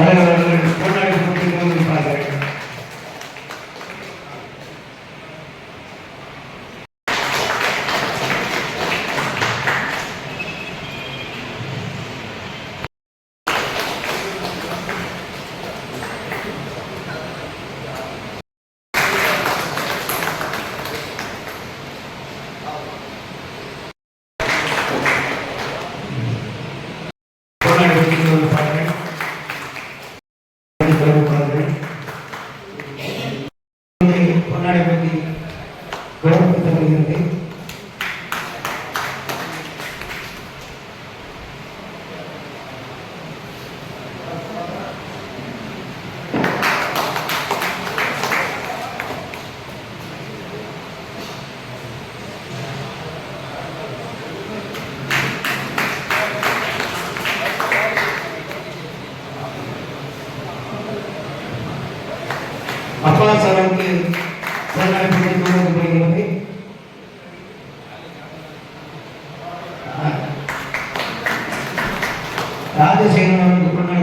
தலைவர் அவர்கள் கொண்டாடி கொண்டு கொண்டிருப்பார்கள் கொண்டாடி கொண்டு கொண்டிருப்பார்கள் கொண்டிருப்பார்கள் கொண்டாடி பற்றி கௌரவிக்கப்படுகிறது அப்பா சாருக்கு கொண்டாடி ராஜசேகரன் அவருக்கு கொண்டாடி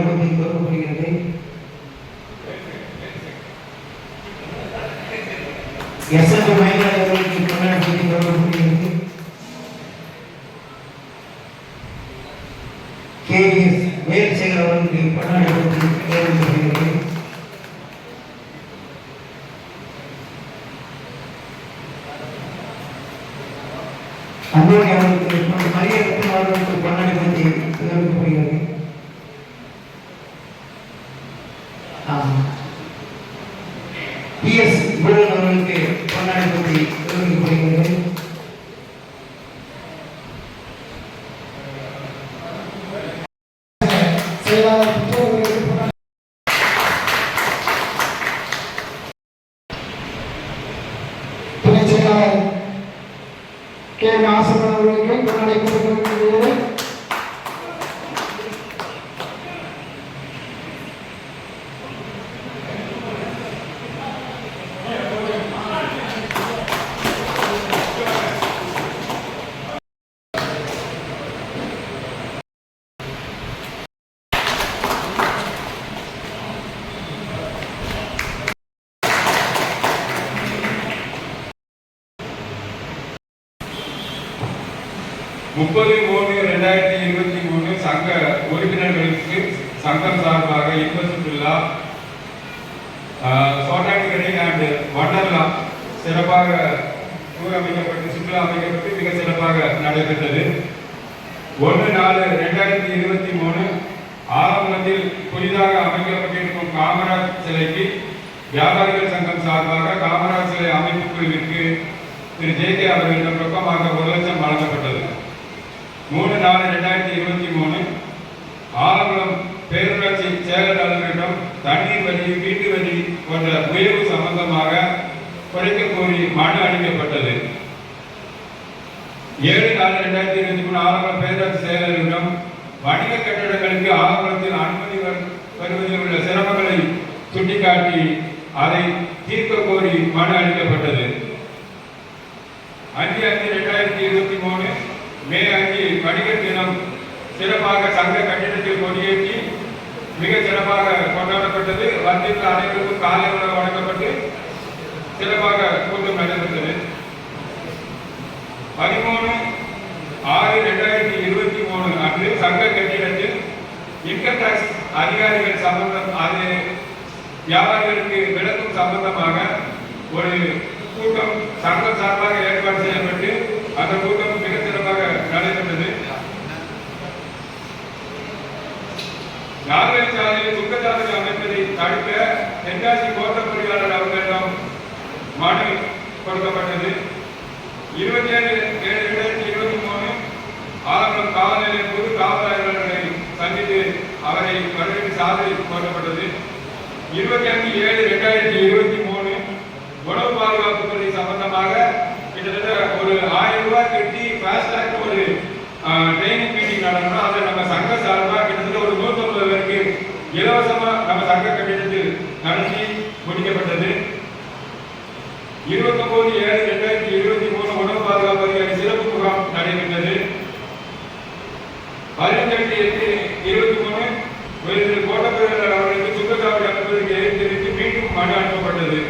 எஸ் எஸ் மயிலாடு அவர்களுக்கு கொண்டாடி கொண்டு கௌரவிக்கப்படுகிறது கே எஸ் வேல்சேகர் அவர்களுக்கு அன்போடு அவர்களுக்கு மரியாதை அவர்களுக்கு கொண்டாடி பற்றி தெரிவிக்கப்படுகிறது பிஎஸ் குருவன் அவர்களுக்கு கொண்டாடி தெரிவிக்கப்படுகிறது செயலாளர் புத்தகங்களுக்கு கொண்டாடி துணை செயலாளர் கே வாசகன் அவர்களுக்கு கொண்டாடி கொடுக்கப்படுகிறது முப்பது மூணு ரெண்டாயிரத்தி இருபத்தி மூணு சங்க உறுப்பினர்களுக்கு சங்கம் சார்பாக இன்ப சுற்றுலா சோட்டானிக்கரை அண்ட் வண்டர்லா சிறப்பாக டூர் அமைக்கப்பட்டு சுற்றுலா அமைக்கப்பட்டு மிக சிறப்பாக நடைபெற்றது. ஒன்று நாலு ரெண்டாயிரத்தி இருபத்தி மூணு ஆரம்பத்தில் புதிதாக அமைக்கப்பட்டிருக்கும் காமராஜ் சிலைக்கு வியாபாரிகள் சங்கம் சார்பாக காமராஜ் சிலை அமைப்பு குழுவிற்கு திரு ஜே கே அவர்களிடம் ரொக்கமாக ஒரு லட்சம் வழங்கப்பட்டது. மூணு நாலு ரெண்டாயிரத்தி இருபத்தி மூணு. ஆலங்குளம் பேரூராட்சி செயலாளர்களிடம் தண்ணீர் வரி வீட்டு வரி போன்ற உயர்வு சம்பந்தமாக குறைக்க கோரி மனு அளிக்கப்பட்டது. ஏழு நாலு ரெண்டாயிரத்தி இருபத்தி மூணு ஆலங்குளம் பேரூராட்சி செயலாளரிடம் வணிக கட்டடங்களுக்கு ஆலங்குளத்தில் அனுமதி வருவதில் உள்ள சிரமங்களை சுட்டிக்காட்டி அதை தீர்க்க கோரி மனு அளிக்கப்பட்டது. அஞ்சு அஞ்சு ரெண்டாயிரத்தி இருபத்தி மூணு மே அஞ்சு வணிகர் தினம் சிறப்பாக சங்க கட்டிடத்தில் கொடியேற்றி மிக சிறப்பாக கொண்டாடப்பட்டது. வந்திருந்த அனைவருக்கும் காலை உணவு வழங்கப்பட்டு சிறப்பாக கூட்டம் நடைபெற்றது. பதிமூணு ஆறு ரெண்டாயிரத்தி இருபத்தி மூணு அன்று சங்க கட்டிடத்தில் இன்கம் டாக்ஸ் அதிகாரிகள் சம்பந்தம் அது வியாபாரிகளுக்கு விளக்கும் சம்பந்தமாக ஒரு கூட்டம் சங்கம் சார்பாக ஏற்பாடு செய்யப்பட்டு அந்த கூட்டம் மிக சிறப்பாக நடைபெற்றது நால்வழி சாலையில் சுங்கச்சாலை அமைப்பதை தடுக்க தென்காசி கோட்ட பொறியாளர் அவர்களிடம் மனு கொடுக்கப்பட்டது இருபத்தி ஏழு ஏழு ரெண்டாயிரத்தி இருபத்தி மூணு ஆலங்குளம் காவல் நிலைய புது காவலாளர்களை சந்தித்து அவரை வரவேற்று சாதனை கோரப்பட்டது இருபத்தி அஞ்சு ஏழு ரெண்டாயிரத்தி இருபத்தி மூணு உணவு பாதுகாப்பு துறை சம்பந்தமாக கிட்டத்தட்ட ஒரு ஆயிரம் ரூபாய் கட்டி ஃபாஸ்டாக் ஒரு ட்ரைனிங் மீட்டிங் நடந்தோம் அதை நம்ம சங்க சார்பாக கிட்டத்தட்ட ஒரு நூற்றம்பது பேருக்கு இலவசமா நம்ம சங்க கட்டிடத்தில் நடத்தி முடிக்கப்பட்டது இருபத்தொன்பது ஏழு ரெண்டாயிரத்தி இருபத்தி மூணு உணவு பாதுகாப்பு அதிகாரி சிறப்பு முகாம் நடைபெற்றது பதினஞ்சு எட்டு இருபத்தி மூணு கோட்டப்பேரர் அவர்கள் மனு அனுப்பப்பட்டது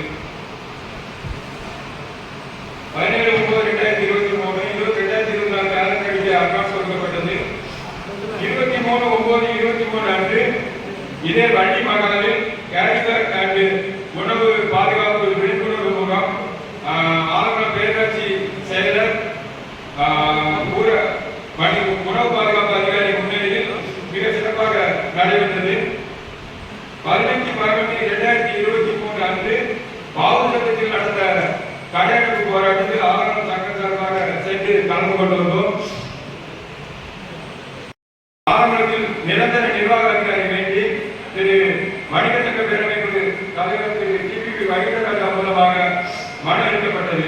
பதினேழு ஒன்பது ரெண்டாயிரத்தி இருபத்தி மூணு இருபத்தி ரெண்டாயிரத்தி இருபத்தி நாலு பேரண்ட் கடித அட்வான்ஸ் கொடுக்கப்பட்டது இருபத்தி மூணு ஒன்பது இருபத்தி மூணு அன்று இதே வண்டி மகாலில் கேரிபேக் அண்ட் உணவு பாதுகாப்பு விழிப்புணர்வு முகாம் ஆஹ், ஆலங்குளம் பேரூராட்சி செயலர் ஆஹ், ஊர வணி உணவு பாதுகாப்பு அதிகாரி முன்னிலையில் மிக சிறப்பாக நடைபெற்றது பதினஞ்சு பதினொன்று இரண்டாயிரத்தி இருபத்தி மூணு அன்று பாவசட்டத்தில் நடந்த கடையடைப்பு போராட்டத்தில் ஆலங்குளம் சங்க சார்பாக சென்று கலந்து கொண்டு வந்தோம் ஆலங்குளத்தில் நிரந்தர நிர்வாக அதிகாரி வேண்டி திரு வணிக சங்க தலைவர் திரு டிபிபி வைகராஜா மூலமாக மனு அளிக்கப்பட்டது.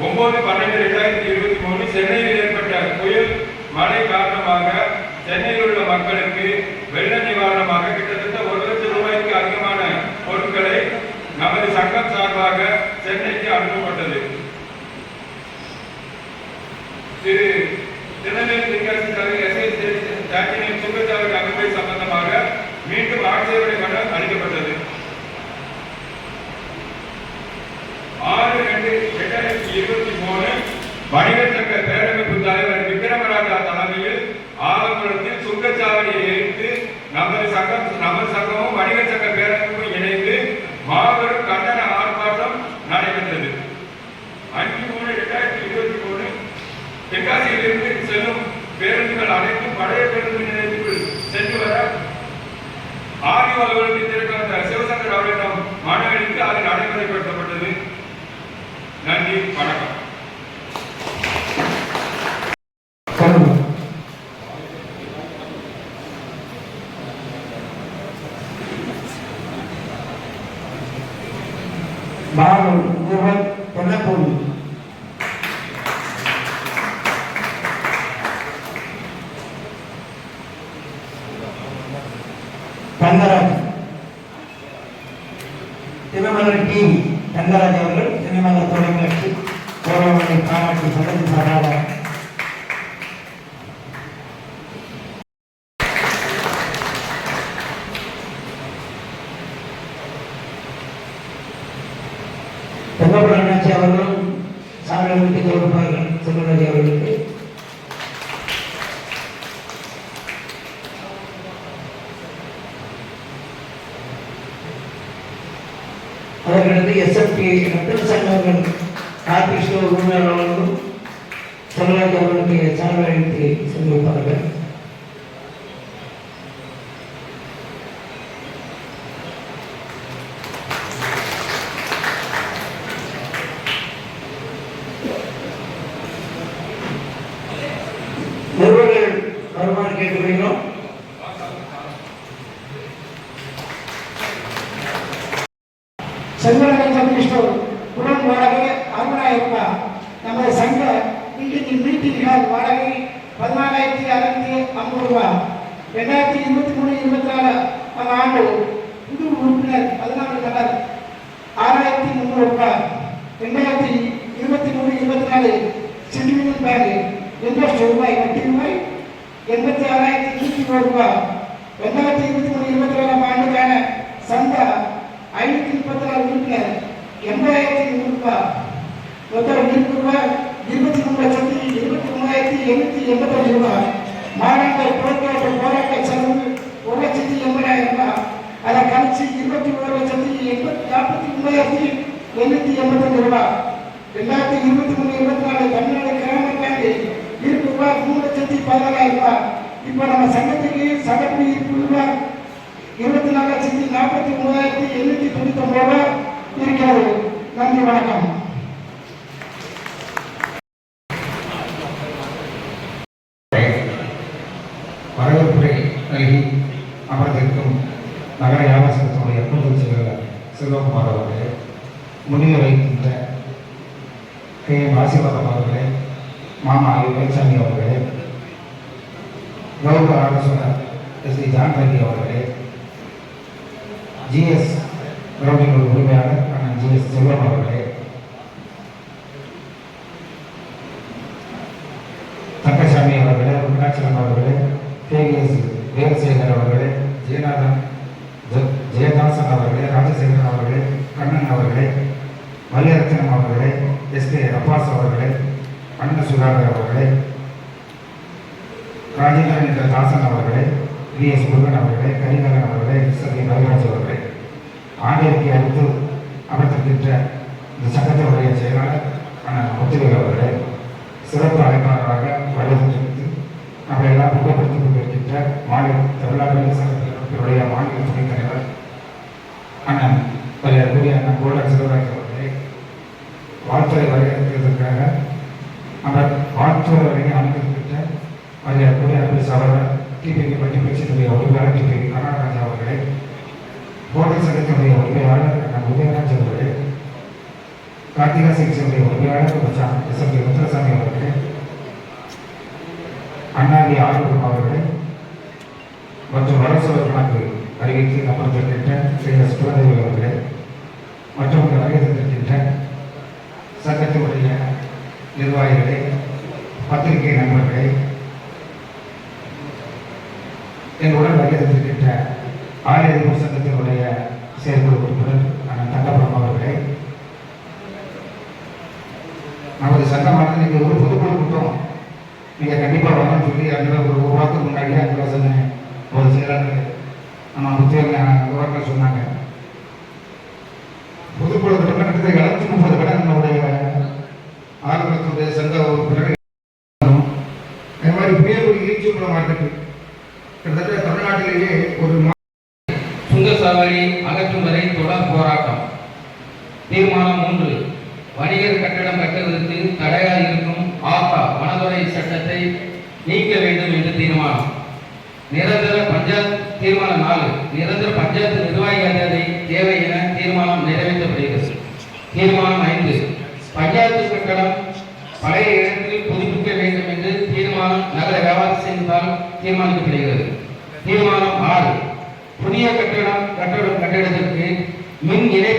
ஒன்பது பன்னெண்டு இரண்டாயிரத்தி இருபத்தி மூணு சென்னையில் ஏற்பட்ட புயல் மழை காரணமாக சென்னையில் உள்ள மக்களுக்கு வெள்ள நிவாரணமாக கிட்டத்தட்ட ஒரு லட்சம் ரூபாய்க்கு அதிகமான பொருட்களை நமது சங்கம் சார்பாக சென்னைக்கு அனுப்பப்பட்டது திரு திருநெல்வேலி தென்காசி தலைவர் எஸ் எஸ் ஜாக்கினின் சுங்கச்சாவடி அமைப்பை சம்பந்தமாக மீண்டும் ஆட்சேபனை மனு அளிக்கப்பட்டது ஆறு ரெண்டு இரண்டாயிரத்தி இருபத்தி மூணு தமிழக பேரமைப்பு தலைவர் விக்ரமராஜா தலைமையில் ஆலங்குளத்தில் சுங்கச்சாவடியை எரித்து நமது சங்கம் நமது சங்கமும் வணிக சங்க பேரமைப்பும் இணைந்து மாபெரும் கண்டன ஆர்ப்பாட்டம் நடைபெற்றது. அஞ்சு மூணு இரண்டாயிரத்தி இருபத்தி மூணு தென்காசியிலிருந்து செல்லும் பேருந்துகள் அனைத்தும் பழைய பேருந்து நிலையத்துக்குள் சென்று வர ஆர்டிஓ அலுவலகத்தில் இருக்கிற சிவசங்கர் அவர்களிடம் மனு அளித்து அது நடைமுறைப்படுத்தப்பட்டது நன்றி ரங்கராஜ் அவர்கள் சினிமாவில் தொலைக்காட்சி கோரவனை பாராட்டி சதவீத சாராக அதற்கடுத்து எஸ்எஃப்டி ரத்தன சங்கங்கள் கார்த்திக் ஸ்டோர் உரிமையாளர் அவர்களும் செல்வராஜ் அவர்களுக்கு செல்வரகன் கம்யூனிஸ்டோ குடம் வாடகை அறுபதாயிரம் ரூபாய் நமது சங்க இன்றைக்கு மீட்டிங் வாடகை பதினாலாயிரத்தி அறுநூத்தி ஐம்பது ரூபாய். ரெண்டாயிரத்தி இருபத்தி மூணு இருபத்தி நாலு அந்த ஆண்டு புது உறுப்பினர் பதினாலு நபர் ஆறாயிரத்தி முந்நூறு ரூபாய். ரெண்டாயிரத்தி இருபத்தி மூணு இருபத்தி நாலு சிண்டிவிஜுவல் பேங்க் இன்ட்ரெஸ்ட் ரூபாய் வட்டி ரூபாய் எண்பத்தி ஆறாயிரத்தி நூற்றி நூறு ரூபாய். ரெண்டாயிரத்தி இருபத்தி மூணு இருபத்தி நாலாம் ஆண்டுக்கான சந்தா ஐநூத்தி முப்பத்தி நாலு உறுப்பினர் எண்பதாயிரத்தி நூறு ரூபாய் மொத்தம் ரூபாய் இருபத்தி மூணு லட்சத்தி இருபத்தி மூணாயிரத்தி எண்ணூத்தி எண்பத்தஞ்சு ரூபாய். மாநிலங்கள் போராட்ட போராட்ட செலவு ஒரு லட்சத்தி எண்பதாயிரம் ரூபாய். அதை கழிச்சு இருபத்தி ஒரு லட்சத்தி எண்பத்தி நாற்பத்தி மூணாயிரத்தி எண்ணூத்தி எண்பத்தஞ்சு ரூபாய். ரெண்டாயிரத்தி இருபத்தி மூணு இருபத்தி நாலு தமிழ்நாடு கிராம பேங்க் இருப்பு ரூபாய் மூணு லட்சத்தி பதினாலாயிரம் ரூபாய். இப்போ நம்ம சங்கத்துக்கு சட்டப்படி இருப்பு ரூபாய் இருபத்தி நாலு லட்சத்தி நாற்பத்தி மூணாயிரத்தி எண்ணூத்தி தொண்ணூத்தி ஒன்பது ரூபாய் இருக்கிறது. நன்றி வணக்கம். வரவேற்புரை நல்கி அமர்ந்திருக்கும் நகர வியாபாரத்தினுடைய எப்பொழுது செயலர் செல்வகுமார் அவர்களே முன்னிலை வைக்கின்ற கே. ஆசீர்வாதம் அவர்களே மாமா வேல்சாமி அவர்களே கௌரவ ஆலோசகர் எஸ். டி ஜான் அவர்களே ஜிஎஸ் கிரௌண்டின் உரிமையாளர் அண்ணன் ஜிஎஸ் செல்வம் அவர்களே. தங்கசாமி அவர்களே மீனாட்சியம் அவர்களே கேவிஎஸ் வீரசேகர் அவர்களே ஜெயநாதன் ஜெயதாசன் அவர்களே ராஜசேகரன் அவர்களே கண்ணன் அவர்களே மல்லிரத்னம் அவர்களே எஸ் கே அப்பாஸ் அவர்களே அண்ண சுதாகர் அவர்களே ராஜேந்திரன் என்ற தாசன் அவர்களே வி எஸ் முருகன் அவர்களே கரிகாலன் அவர்களே எஸ் கே ரவிராஜ் ஆணையத்தை அடுத்து அமர்த்திருக்கின்ற இந்த சங்கத்தினுடைய செயலாளர் அண்ணன் முத்துவேல் அவர்களே சிறப்பு அழைப்பாளராக வருவதற்கு நம்ம எல்லாம் ஊக்கப்படுத்திக் கொண்டிருக்கின்ற மாநில தமிழ்நாடு சங்கத்தினுடைய மாநில துணைத் தலைவர் அண்ணன் மரியாதைக்குரிய அண்ணன் கோல்டன் சிவராஜ் அவர்களே வாழ்த்துறை வரவேற்பதற்காக அவர் வாழ்த்துறை வரைக்கும் அனுமதிக்கின்ற மரியாதைக்குரிய அன்பு சகோதரர் டிபிபி பட்டி பேச்சினுடைய உரிமையாளர் டிபிபி கனகராஜா அவர்களே ஹோட்டல் சங்கத்தினுடைய உரிமையாளர் நம் உதயராஜ் அவர்களே கார்த்திகா சிகிச்சையுடைய உரிமையாளர் மச்சான் எஸ். எம். முத்துரசாமி அவர்களே. அண்ணாவி ஆளுநர் அவர்களே. மற்றும் வரசவர் கணக்கு அறிவித்து அமர்ந்திருக்கின்ற ஸ்ரீ எஸ் குலதேவி அவர்களே. மற்றும் இங்கு சங்கத்தினுடைய நிர்வாகிகளே பத்திரிகை நண்பர்களே. என்னுடன் வருகை தந்திருக்கின்ற ஆலய அதிபர் சங்கத்தினுடைய செயற்குழு உறுப்பினர் அண்ணன் தங்கப்படம் அவர்களே நமது சங்கமானது நீங்கள் ஒரு பொதுக்குழு கூட்டம் நீங்கள் கண்டிப்பாக வரணும்னு சொல்லி அங்கே ஒரு ஒரு வாரத்துக்கு முன்னாடியே அங்கே சொன்னேன் ஒரு செயலாளர் நம்ம முத்தியல் விவரங்கள் சொன்னாங்க. பொதுக்குழு கட்டணத்தை கிட்டத்தட்ட எழுநூத்தி முப்பது கடன் நம்முடைய ஆரம்பத்துடைய சங்க உறுப்பினர்கள் அது மாதிரி பேரூர் ஈர்ச்சிக்குளம் மார்க்கெட்டு கிட்டத்தட்ட தமிழ்நாட்டிலேயே ஒரு மா- சுங்கசாவடி அகற்றும் வரை தொடர் போராட்டம். தீர்மானம் மூன்று. வணிகர் கட்டடம் கட்டுவதற்கு தடையாக இருக்கும் ஆகா வனதுறை சட்டத்தை நீக்க வேண்டும் என்று தீர்மானம். நிரந்தர பஞ்சாயத்து தீர்மானம் நாலு நிரந்தர பஞ்சாயத்து நிர்வாகி அதிகாரி தேவை என தீர்மானம் நிறைவேற்றப்படுகிறது. தீர்மானம் ஐந்து பஞ்சாயத்து கட்டடம் பழைய இடத்தில் புதுப்பிக்க வேண்டும் என்று தீர்மானம் நகர வியாபார செய்தால் தீர்மானிக்கப்படுகிறது. தீர்மானம் ஆறு புதிய கட்டடம் கட்டடம் கட்டிடத்திற்கு மின் இணை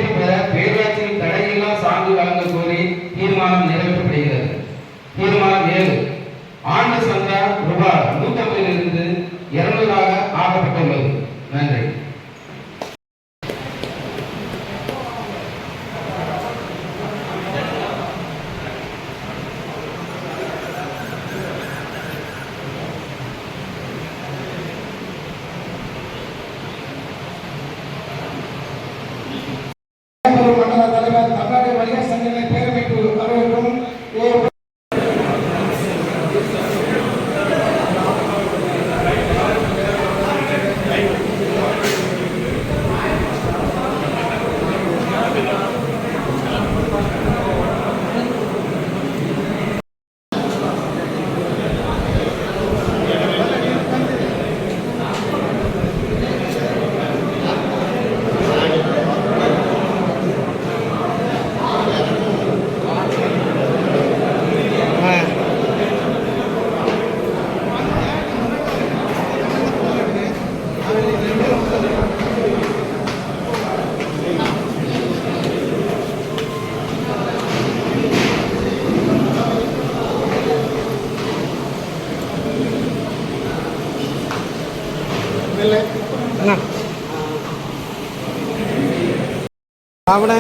അവിടെ